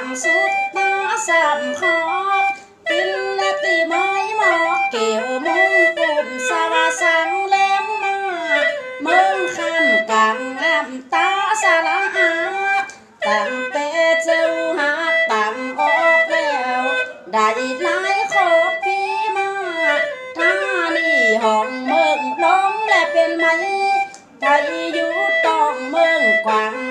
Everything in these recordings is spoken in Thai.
างสุดตาสามขอบปินละตีไม้หมอกเกี่ยวมุ้งปุ่มสาสังเล่มมาเมืองคำกังน้ำตาสาระอาตั้งเตเจ้าหาตั้งออกแล้วได้หลายขอบพี่มาท่านี่ห้องเมืองล้มและเป็นไหมไทยอยู่ต้องเมืองกวาง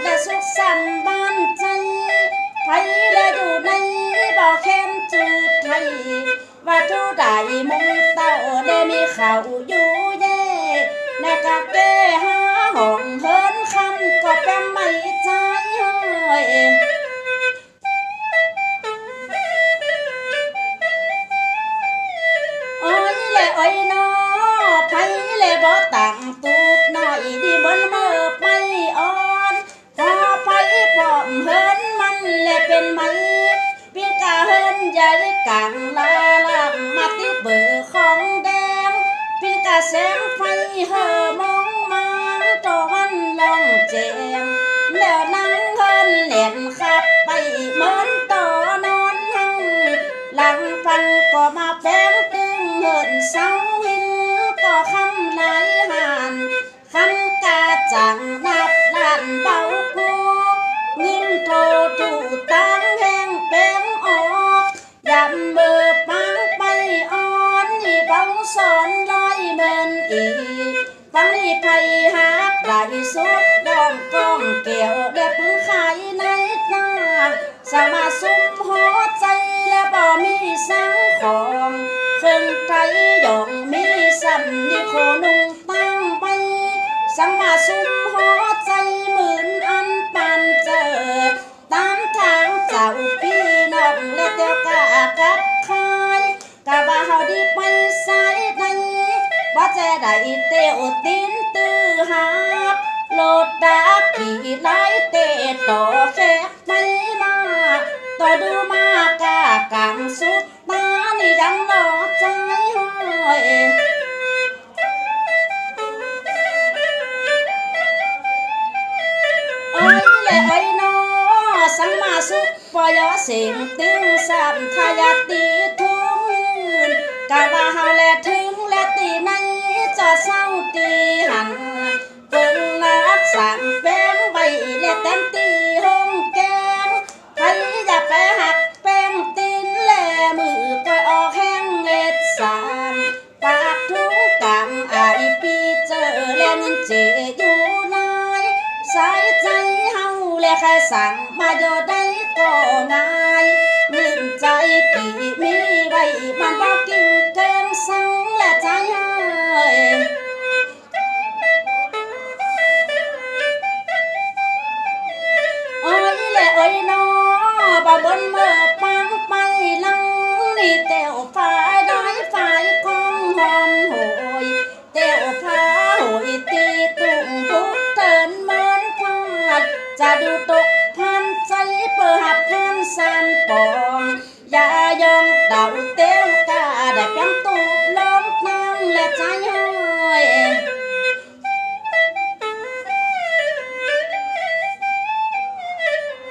ได้มีเข แสงไฟเฮอมองมาตะวันลองเจมแล้วนั่งเฮินเล่นขับไปเหมือนต่อนอนหังหลังฟันก็มาแป้งตึงเหินเสา กล้องเกี่ยวและปื้อขายในตาสามาสุมหัวใจและบ่มีสังของเครื่องไทยยองมีสันนิโคนุงตั้งไปสังมาสุมหัวใจหมื่นอันปานเจอตามทางเจ้าพี่น้องและเตียวกากับคายกะว่าเฮาดีไปสายใดว่าจะได้เตียวตีนตื้อหาบโลดดา กี่ไลเตะต่อแคบไม่มาต่อดูมากากลางสุดตานี่ยังหลอใจเฮ้ยโอ้ยเลยไอ้นอสังมาสุขปอยอเสียงตึงสัมทายาตีทุนกะว่าเฮาแลถึง ใครสั่งมาโยได้ก็ง่ายเงินใจกี่มีไว้มา ย่ายอมเดาเตียวกาได้เพียงตูล้อมนั่งและใจเฮ้ย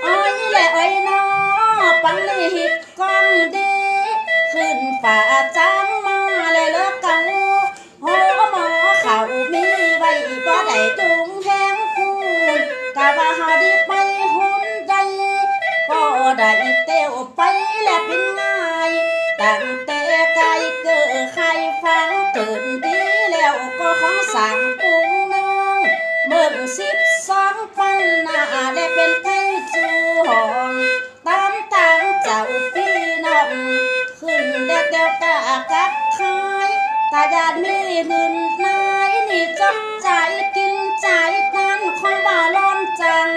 โอ้ยและโอ้ยนอปังนี่ฮิตกองดี ขึ้นฝ่าจ้างมาเลยเลิกก่าโหหมอเขามีไว้บ่ได้จุงแหงคูนกะว่าหาดีไปหุ่นใดก็ได้เต้วไป ตั้งแต่ไกลเกิดใครฟังเกินดีแล้วก็ขอสั่งปรุงนืองเมื่อสิบสองปันหน้าได้เป็นไก่จูหองตามทางเจ้าพี่น้องขึ้นเด็กเดียวกะกับคายตาญาติมีเงินนายนี่จบใจกินใจนั้นของบาร้อนจาง